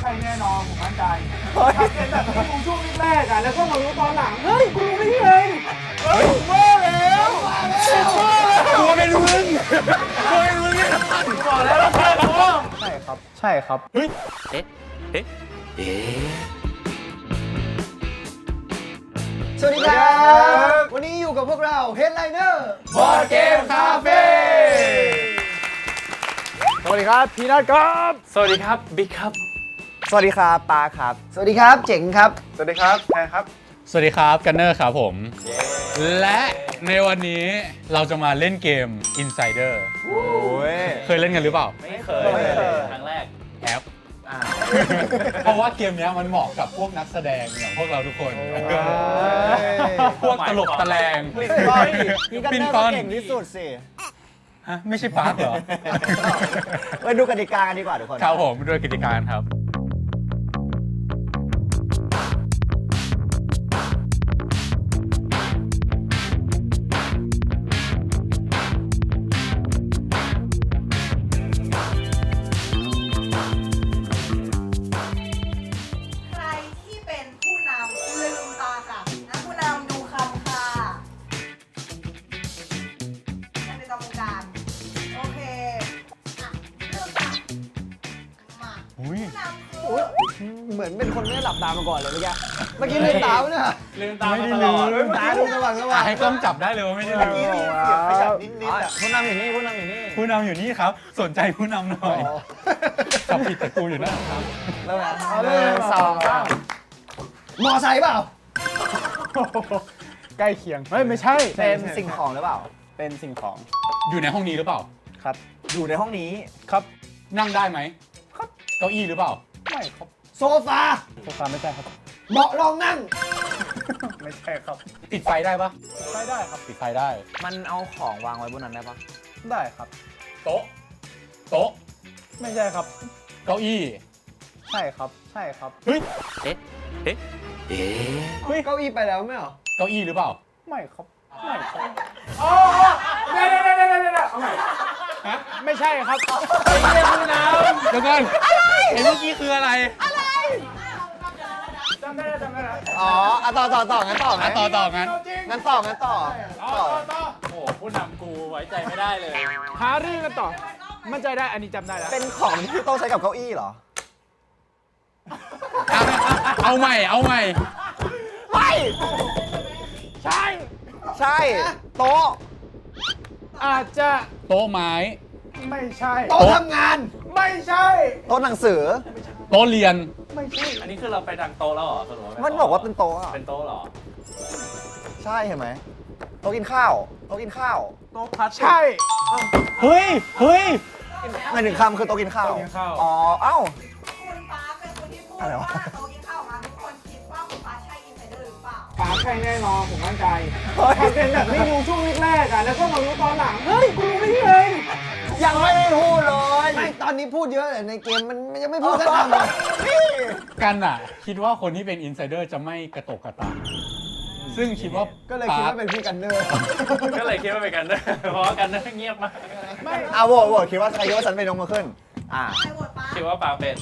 ใช่แน่นอนผมมั่นใจถ้าเป็นแบบที่ดูช่วงแรกๆอะแล้วก็มารู้ตอนหลัง เฮ้ยกูรู้ได้ไงเฮ้ยผมว่าแล้วผมว่าแล้วตัวเป็นมึงตัวเป็นมึงเนี่ยบอกแล้วว่าเพื่อนผมใช่ครับใช่ครับเฮ้ยสวัสดีครับ วันนี้อยู่กับพวกเรา Headliner บอร์ดเกมคาเฟ่สวัสดีครับ พีนัทครับ สวัสดีครับ บิ๊กครับ สวัสดีครับปาครับ สวัสดีครับ เจ๋งครับ สวัสดีครับแทนครับ สวัสดีครับกันเนอร์ครับผม และในวันนี้เราจะมาเล่นเกม Insider โอ้ยเคยเล่นกันหรือเปล่า ไม่เคยครั้งแรก แอป เพราะว่าเกมเนี้ยมันเหมาะกับพวกนักแสดงอย่างพวกเราทุกคน พวกตลกตะแลงพี่กันปินเนอร์ปก็อนเก่งที่สุดสิฮะไม่ใช่ปาร์คเหรอ ไปดูกติกากันดีกว่าทุกคน ครับผมด้วยกิจการครับ เหมือนเป็นคนไม่ได้หลับตามาก่อนเลยเมื่อกี้เมื่อกี้ลืมตาปะเนี่ยลืมตามาตลอดตาดูสว่างสว่างให้กล้องจับได้เลยว่าไม่ได้ลืมขยับนิอ๋อผู้นำอยู่นี่ผู้นำอยู่นี่ผู้นำอยู่นี่ครับ สนใจผู้นำหน่อยจับผิดแต่กูอยู่นั่นครับเริ่มแล้วเอาเลยสองสามมอไซค์เปล่าใกล้เคียงเฮ้ยไม่ใช่ เป็นสิ่งของหรือเปล่า เป็นสิ่งของอยู่ในห้องนี้หรือเปล่าครับ อยู่ในห้องนี้ครับนั่งได้ไหมครับเก้าอี้หรือเปล่าไม่ครับ โซฟา โซฟาไม่ใช่ครับ เบาะรองนั่ง ไม่ใช่ครับปิดไฟได้ปะใช่ได้ครับ ปิดไฟได้ มันเอาของวางไว้บนนั้นได้ปะได้ครับ โต๊ะ โต๊ะ ไม่ใช่ครับ เก้าอี้ ใช่ครับ ใช่ครับ เฮ้ย เฮ้ย เก้าอี้ไปแล้วไม่เหรอเก้าอี้หรือเปล่า ไม่ครับ ไม่ครับอ๋อเดี๋ยวเดี๋ยวเดี๋ยวเดี๋ยวเดี๋ยวเอาใหม่ไม่ใช่ครับ ไอ้เหี้ยผู้นเดี๋ยวก่อนเห็นเมื่อกี้คืออะไรำ จำได้แล้วจำได้แล้วอ๋ออะต่อต่อต่องั้นต่อไหมอะต่อต่องั้นงั้นต่องั้นต่อต่อต่อต่อต่อโอ้โหผู้นำกูไว้ใจไม่ได้เลย หารื่อกันต่อ มั่นใจได้อันนี้จำได้แล้วเป็นของที่ต้องใช้กับเก้าอี้เหรอเอาเอาใหม่เอาใหม่ ไม่ใช่ใช่โต๊ะอาจจะโต๊ะไม้ ไม่ใช่ โต๊ะทำงาน ไม่ใช่ โต๊ะหนังสือโต๊ะเรียน ไม่ใช่ อันนี้คือเราไปทางโต๊ะแล้วเหรอสรุปว่ามันบอกว่าเป็นโต๊ะอะเป็นโต๊ะเหรอใช่เห็นไหมโต๊ะกินข้าวโต๊ะกินข้าวโต๊ะพลาสติกใช่เฮ้ย เฮ้ย หมายถึงคำคือโต๊ะกินข้าวโต๊ะกินข้าว อ๋อเอ้า คุณฟ้าเป็นคนที่พูดอะไรวะ ว่าโต๊ะกินข้าวมาทุกคนคิดว่าคุณฟ้าใช่อินไซเดอร์หรือเปล่าปาใช่แน่นอนผมมั่นใจถ้าเป็นแบบที่ดูช่วงแรกๆอะแล้วก็มารู้ตอนหลัง เฮ้ยกูรู้ได้ไง ยังไม่ได้พูดเลยไม่ตอนนี้พูดเยอะแต่ในเกมมันยังไม่พูดสักคำเลยนี่กันอะ คิดว่าคนที่เป็นอินไซเดอร์จะไม่กระตกกระตากซึ่งคิดว่าก็เลยคิดว่าเป็นพี่กันเนอร์ก็เลยคิดว่าเป็นกันเนอร์เพราะว่ากันเนอร์เงียบมากอะโหวตโหวตคิดว่าใครคิดว่าฉันเป็นนกมาขึ้น อ่าใครโหวตฟ้าคิดว่าปาเป็น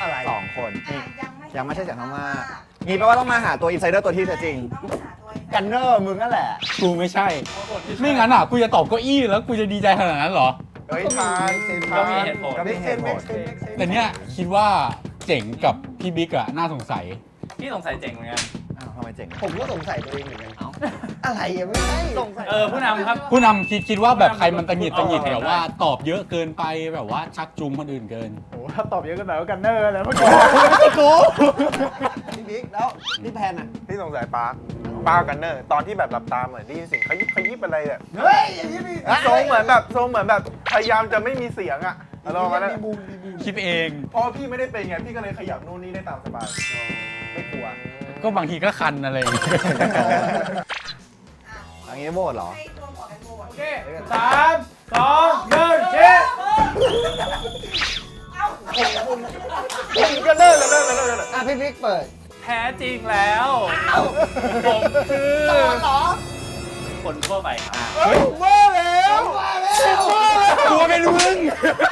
อะไรสองคนอะนี่ยังไม่ยังไม่ใช่เสียงข้างมากงี้แปลว่าต้องมาหาตัวอินไซเดอร์ตัวที่แท้จริงต้องหาตัวอินไซเดอร์กันเนอร์มึงนั่นแหละ กูไม่ใช่ ไม่งั้นอะกูจะตอบเก้าอี้แล้วกูจะดีใจขนาดนั้นเหรอ เฮ้ยทายก็มีเหตุผลก็มีเหตุผลแต่เนี้ยคิดว่าเจ๋งกับพี่บิ๊กอะน่าสงสัย พี่สงสัยเจ๋งเหมือนกัน อ้าวทำไมเจ๋งผมก็สงสัยตัวเองเหมือนกันเอ้า อะไรอะไม่ใช่สงสัย เออผู้นำครับ ผู้นำคิดคิดว่าแบบใครมันตังหงิดตังหงิดเอาเอาแบบว่าตอบเยอะเกินไปแบบว่าชักจูงคนอื่นเกินโอ้โหถ้าตอบเยอะกันหน่อยก็กันเนอร์แล้วเมื่อกี้กูพี่บิ๊กแล้วพี่แพนอะ พี่สงสัยปาร์ค ปาร์คกันเนอร์ตอนที่แบบหลับตาเหมือนได้ยินเสียงขยิบขยิบอะไรแบบเฮ้ยอย่างนี้มีทรงเหมือนแบบทรงเหมือนแบบพยายามจะไม่มีเสียงอะลองมาแล้วมีบูมมีบูมคิดเอง พอพี่ไม่ได้เป็นไงพี่ก็เลยขยับนู่นนี่ได้ตามสบายไม่กลัว ก็บางทีก็คันอะไรอย่างเงี้ยอย่างนี้โหวตเหรอให้ตัวหัวกันโหวตโอเคสามสองหนึ่งเช็คเอ้ากันเนอร์กันเนอร์กันเนอร์กันเนอร์อะพี่บิ๊กเปิด แท้จริงแล้ว ผมคือต่อเหรอคนทั่วไปครับว่าแล้วว่าแล้ว ตัวเป็นมึงตัวเป็นมึง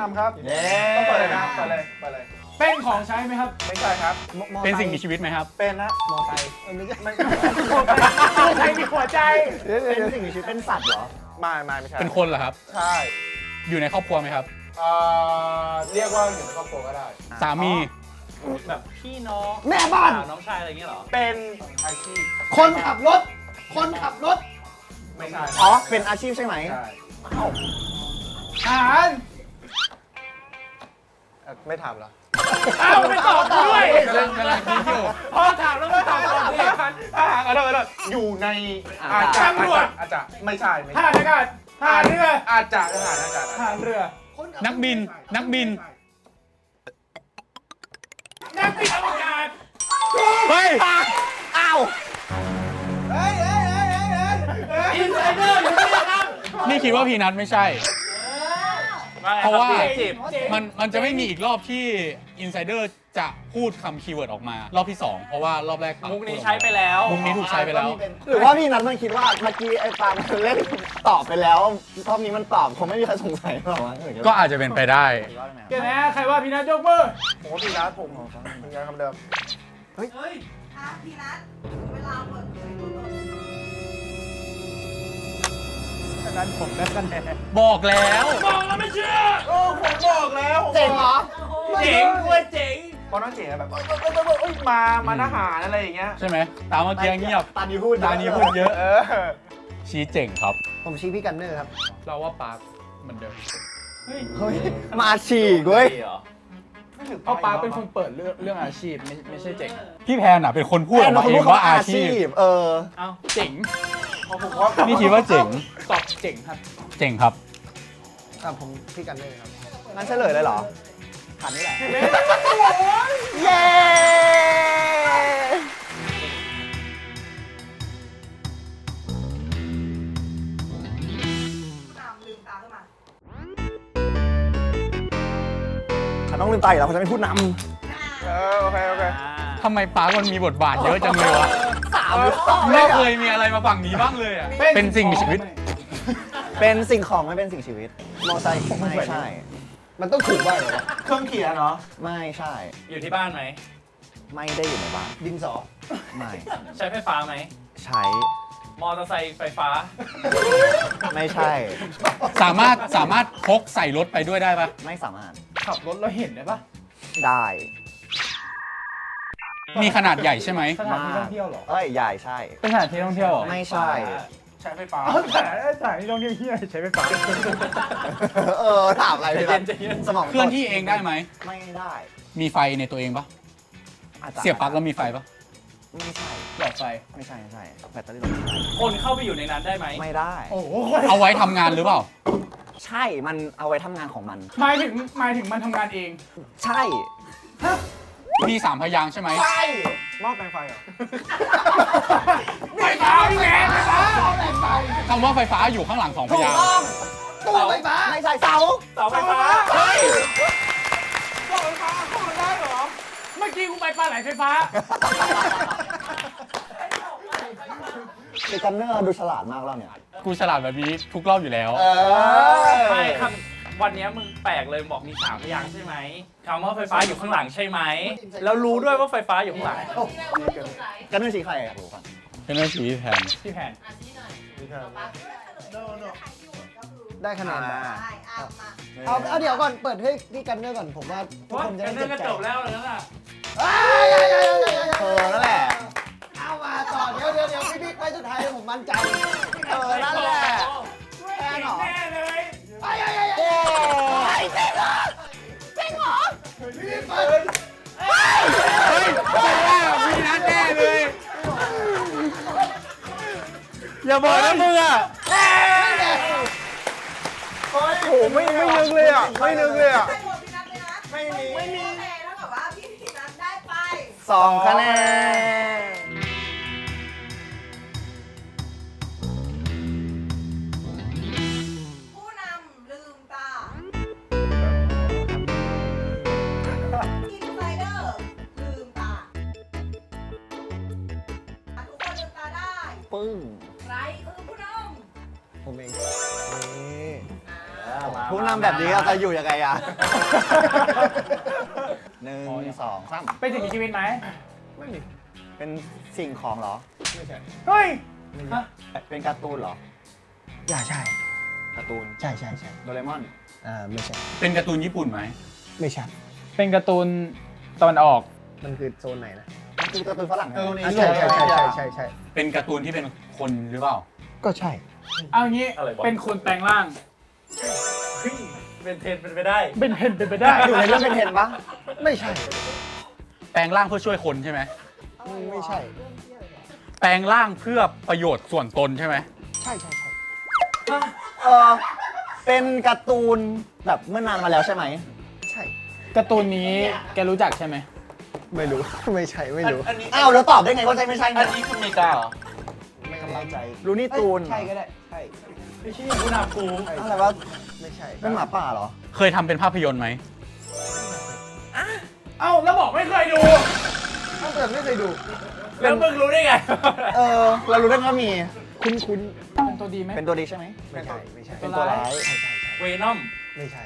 ผมผมผู้นำครับเย้ต้องเปิดเลยนะเปิดเลยเปิดเลยเป็นของใช้ไหมครับ ไม่ใช่ครับ เป็นสิ่งมีชีวิตไหมครับ เป็นนะมอไซค์ไม่ใช่ไม่ใช้มีหัวใจ เป็นสิ่งมีชีวิต เป็นสัตว์เหรอ ไม่ไม่ไม่ใช่ เป็นคนเหรอครับ ใช่ อยู่ในครอบครัวไหมครับเอ่อเรียกว่าอยู่ในครอบครัวก็ได้ สามี แบบพี่น้องแม่บ้านสาวน้องชายอะไรอย่างเงี้ยเหรอ เป็นอาชีพ คนขับรถ คนขับรถ ไม่ใช่ อ๋อ เป็นอาชีพใช่ไหมใช่อาหาร เอ่อไม่ถามเหรอ อ้าวไม่ตอบกูด้วยกำลังกำลังคิดอยู่ พอถามแล้วไม่ตอบก่อนดิอาหารอะไรอะไรอยู่ในอาจจะตำรวจ อาจจะไม่ใช่ไม่ทหารอากาศทหารเรืออาจจะทหารอาจจะทหารเรือ นักบินนักบิน นักบินอวกาศเฮ้ยอ้าวอินไซเดอร์อยู่นี่ครับนี่คิดว่าพีนัทไม่ใช่ เพราะว่าจีบมันมันจะไม่มีอีกรอบที่อินไซเดอร์จะพูดคำคีย์เวิร์ดออกมา รอบที่ 2 เพราะว่ารอบแรกปั๊บมุกนี้ใช้ไปแล้วมุกนี้ถูกใช้ไปแล้ว หรือว่าพี่นัทมันคิดว่าเมื่อกี้ไอ้ปาล์มมันเล่นตอบไปแล้วรอบนี้มันตอบคงไม่มีใครสงสัยหรอกวะก็อาจจะเป็นไปได้เกิดนะใครว่าพี่นัทยกมือผมว่าพี่นัทผมผมยังคำเดิมอะพี่นัทถึงเวลาเปิดเผย ฉะนั้นผมได้คะแนนบอกแล้วบอกแล้วไม่เชื่อโอ้ผมบอกแล้วเจ๋งเหรอ เจ๋งด้วยเจ๋งพอน้องเจ๋งอะแบบเอ้ยเอ้ยเอ้ยเอ้ยเอ้ยมามาทหารอะไรอย่างเงี้ยใช่ไหไหมตามเมื่อกี้เงียบตานี้พูดตานี้พูดเยอะ เออชี้เจ๋งครับ ผมชี้พี่กันเนอร์ครับ เราว่าปาร์คเหมือนเดิมเฮ้ยมาฉีกเว้ยเหรอเอาปาเป็นคนเปิดเรื่องเรื่องอาชีพไม่ไม่ใช่เจ๋งพี่แพนอะเป็นคนพูดออกมาเองว่าอาชีพ เออ เอ้าเจ๋ง ผมว่านี่คิดว่าเจ๋ง ตอบเจ๋งครับเจ๋งครับ อะผมพี่กันเนอร์ครับงั้นเฉลยเลยเหรอขันนี่แหละ เย้ผู้นำลืมตาขึ้นมาฉันต้องลืมตาอีกแล้วเพราะฉันเป็นผู้นเออ โอเค โอเค ทำไมปาร์คมันมีบทบาทเยอะจังเลยวะำสาม ไม่เคยมีอะไรมาฝั่งนี้บ้างเลยอะ เป็นสิ่งมีชีวิต เป็นสิ่งของไม่เป็นสิ่งชีวิต มอไซค์ไม่ใช่ มันต้องถูกว่าเหรอวะเครื่องเขียนเนาะไม่ใช่ อยู่ที่บ้านไหม ไม่ได้อยู่ในบ้านดินสอไม่ใช้ไฟฟ้าไหม ใช้ มอเตอร์ไซค์ไฟฟ้า ไม่ใช่ สามารถสามารถพกใส่รถไปด้วยได้ปะไม่สามารถขับรถแล้วเห็นได้ปะได้ มีขนาดใหญ่ใช่ไหม สถานที่ท่องเที่ยวเหรอเอ้ยใหญ่ใช่ เป็นสถานที่ท่องเที่ยวเหรอไม่ใช่ ใช้ไฟฟ้าเอาสถานสถานที่ท่องเที่ยวเฮียใช้ไฟฟ้าเออถามอะไรพี่รัตใจเย็นสมองเคลื่อนที่เองได้ไหม ไม่ได้มีไฟในตัวเองปะอาจจะเสียบปลั๊กแล้วมีไฟปะไม่ใช่ หลอดไฟ ไม่ใช่ไม่ใช่แบตเตอรี่ตรงนี้คนเข้าไปอยู่ในนั้นได้ไหม ไม่ได้ โอ้โหเอาไว้ทำงานหรือเปล่า ใช่มันเอาไว้ทำงานของมัน หมายถึงหมายถึงมันทำงานเอง ใช่ มีสามพยางค์ใช่ไหมหม้อแปลงไฟเหรอ ไฟฟ้าพี่แมนไฟฟ้าคำว่าไฟฟ้าอยู่ข้างหลังสองพยางค์ตู้ไฟฟ้าไม่ใช่เสาเสาไฟฟ้าเฮ้ยบอกไฟฟ้าเข้ามาได้เหรอ เมื่อกี้กูไปปลาไหลไฟฟ้า เดกันเนอร์ดูฉลาดมากแล้วเนี่ย กูฉลาดแบบนี้ทุกรอบอยู่แล้ว เออไม่ครับ วันเนี้ยมึงแปลกเลยบอกมีสามพยางค์ใช่ไหมคำว่าไฟฟ้าอยู่ข้างหลังใช่ไหมแล้วรู้ด้วยว่าไฟฟ้าอยู่ข้างหลังกันเนอร์สีใครอยากรู้ก่อนเป็นเรื่องชีวิตแทนพี่แผนได้คะแนนมาได้อะมาเอาเอาเดี๋ยวก่อนเปิดให้พี่กันเนอร์ก่อนผมว่าทุกว่าคนจะแค่ได้นั้เจ็นบก็ใจจบแล้วแล้วน่ะเธอนั่นแหละเอามาต่อเดี๋ยวเดี๋ยวเดี๋ยวพี่บิ๊กไปสุดท้ายผมมั่นใจเออนั่นแหละ แน่หรอ แน่เล เจ๊งเหรอเจ๊งเหรอพี่บิ๊กเปิดเฮ้ยว่ามีนัทแน่เลย อย่าบอกนะมึงอะโอ้โหไม่ไม่นึกเลยอะ ไม่นึกเลยอะใครโหวตพี่นัทเลยนะไม่มี ไม่มี โอเคเท่ากับว่าพี่พี่นัทได้ไป สองคะแนน ปึ้ง ใครคือผู้นำผมเองผู้นำแบบนี้เราจะอยู่ยังไงอะหนึ่งสองสามเป็นสิ่งมีชีวิตไหมไม่มีเป็นสิ่งของเหรอ เฮ้ยเป็นการ์ตูนเหรอ อย่าใช่ การ์ตูน ใช่ใช่ใช่โดเรมอน อ่าไม่ใช่ เป็นการ์ตูนญี่ปุ่นไหม ไม่ใช่ เป็นการ์ตูนตะวันออก มันคือโซนไหนนะมัน คือการ์ตูนฝรั่งเออนะอะใช่ใช่ใช่ใช่ใช่ใช่เป็นการ์ตูนที่เป็นคนหรือเปล่า ก็ใช่ เอางี้ อะไรวะ เป็นคนแปลงร่างเฮ้ยเป็นเทรนเป็นไปได้ เป็นเพนเป็นไปได้ อยู่ในเรื่องเป็นเทนปะไม่ใช่ แปลงร่างเพื่อช่วยคนใช่ไหม ไม่ใช่ แปลงร่างเพื่อประโยชน์ส่วนตนใช่ไหม ใช่ใช่ใช่เออเป็นการ์ตูนแบบเมื่อนานมาแล้วใช่ไหม ใช่ การ์ตูนนี้แกรู้จักใช่ไหม ไม่รู้ ไม่ใช่ไม่รู้ อันนี้อ้าวแล้วตอบได้ไงว่าใช่ไม่ใช่อันนี้คืออเมริกาเหรอไม่แน่ใจรู้นี่ตูน ใช่ก็ได้ ใช่ไม่ใช่ผู้นำกูใช่อะไรวะไม่ใช่เป็นหมาป่าเหรอ เคยทำเป็นภาพยนตร์ไหมเอ้าแล้วบอกไม่เคยดูถ้าเกิดไม่เคยดู แล้วมึงรู้ได้ไง เออ เรารู้ได้ไงว่ามี คุ้นคุ้นเป็นตัวดีไหมเป็นตัวดีใช่ไหมๆไม่ใช่ ไม่ใช่ เป็นตัวร้ายใช่ใช่ใช่เวนอม ไม่ใช่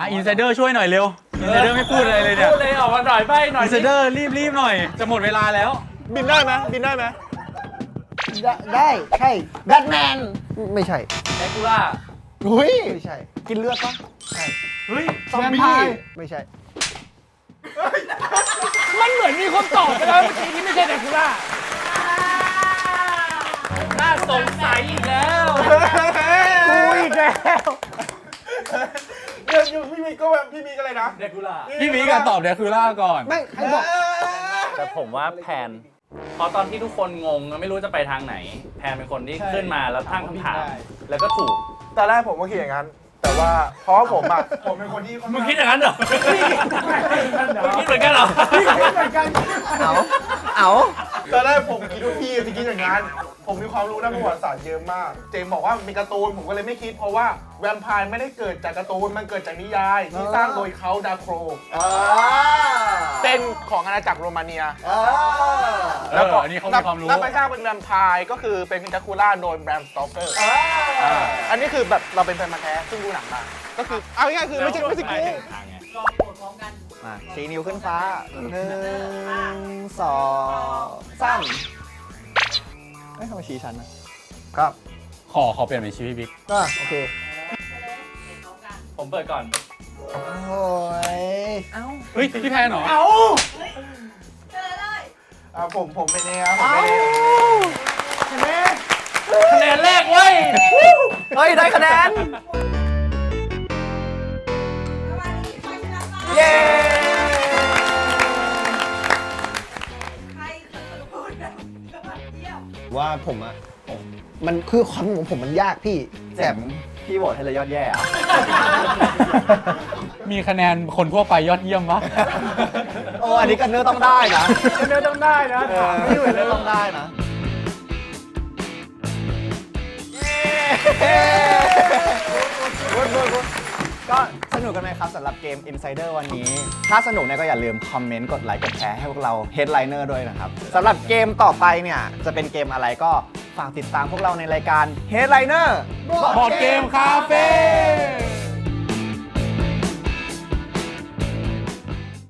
อะอินไซเดอร์ช่วยหน่อยเร็ว อินไซเดอร์ไม่พูดอะไรเลยเนี่ยพูดเลยออกมาหน่อยใบหน่อยอินไซเดอร์รีบรีบหน่อย จะหมดเวลาแล้ว บินได้ไหมบินได้ไหมได้ได้ใช่แบทแมนไม่ใช่แดกูล่าอุ้ยไม่ใช่ กินเลือดปะใช่เฮ้ยซอมบี้ไม่ใช่ มันเหมือนมีคนตอบไปแล้วเมื่อกี้ที่ไม่ใช่แดกูล่าน่าสงสัยอีกแล้ว กูอีกแล้ว เดี๋ยว อยู่พี่มีก็แบบพี่มีก็อะไรนะแดกูล่าพี่มีการตอบเดคูล่าก่อน ไม่ใครบอกแต่ผมว่าแพนพอตอนที่ทุกคนงงไม่รู้จะไปทางไหน แพนเป็นคนที่ขึ้นมาแล้วตั้งคำถามแล้วก็ถูก ตอนแรกผมก็คิดอย่างนั้น แต่ว่าเพราะว่าผมอะผมเป็นคนที่มึงคิดอย่างนั้นเหรอมึงคิดเหมือนกันเหรอเหมือนกันเอาเอาตอนแรกผมคิดว่าพี่จะคิดอย่างนั้น ผมมีความรู้ด้านประวัติศาสตร์เยอะมาก เจมส์บอกว่ามีการ์ตูนผมก็เลยไม่คิด เพราะว่าแวมไพร์ไม่ได้เกิดจากการ์ตูนมันเกิดจากนิยาย ที่สร้างโดยเขาดาโครอ่าเป็นของอาณาจักรโรมาเนีย อ่าเอออันนี้เขามีความรู้ แล้วไปสร้างเป็นแวมไพร์ก็คือเป็นดาคูล่าโดยแบรมสตอเกอร์ อ่า อันนี้คือแบบเราเป็นแฟนมาแท้ซึ่งดูหนังมา ก็คือเอาง่ายๆคือไม่ใช่ไม่ใช่กูลองโหวตพร้อมกันมาชี้นิ้วขึ้นฟ้าหนึ่งสองสาม เอ้ยทำไมชี้ฉันนะครับ ขอขอเปลี่ยนเป็นชีวิตบิ๊กก็โอเค ผมเปิดก่อน โอ้ยเฮ้ยพี่แพนเหรอเจอเลยอ่าผมผมเป็นเองครับผมเป็นเองคะแนนแรกเว้ย เฮ้ย ได้คะแนนประมาณนี้ใครชนะไปเย้ ว่าผมอะมันคือความของผมมันยากพี่แจ่มพี่โหวตให้เลยยอดแย่อะ มีคะแนนคนทั่วไปยอดเยี่ยมปะ โอ้อันนี้กันเนื้อต้องได้นะ เนื้อต้องได้นะเออพี่กันเนื้อต้องได้นะ ก็สนุกกันไหมครับสำหรับเกม Insider วันนี้ ถ้าสนุกเนี่ยก็อย่าลืมคอมเมนต์ กดไลค์กดแชร์ให้พวกเรา Headliner ด้วยนะครับสำหรับเกมต่อไปเนี่ย จะเป็นเกมอะไรก็ฝากติดตามพวกเราในรายการ Headliner บอร์ดเกมคาเฟ่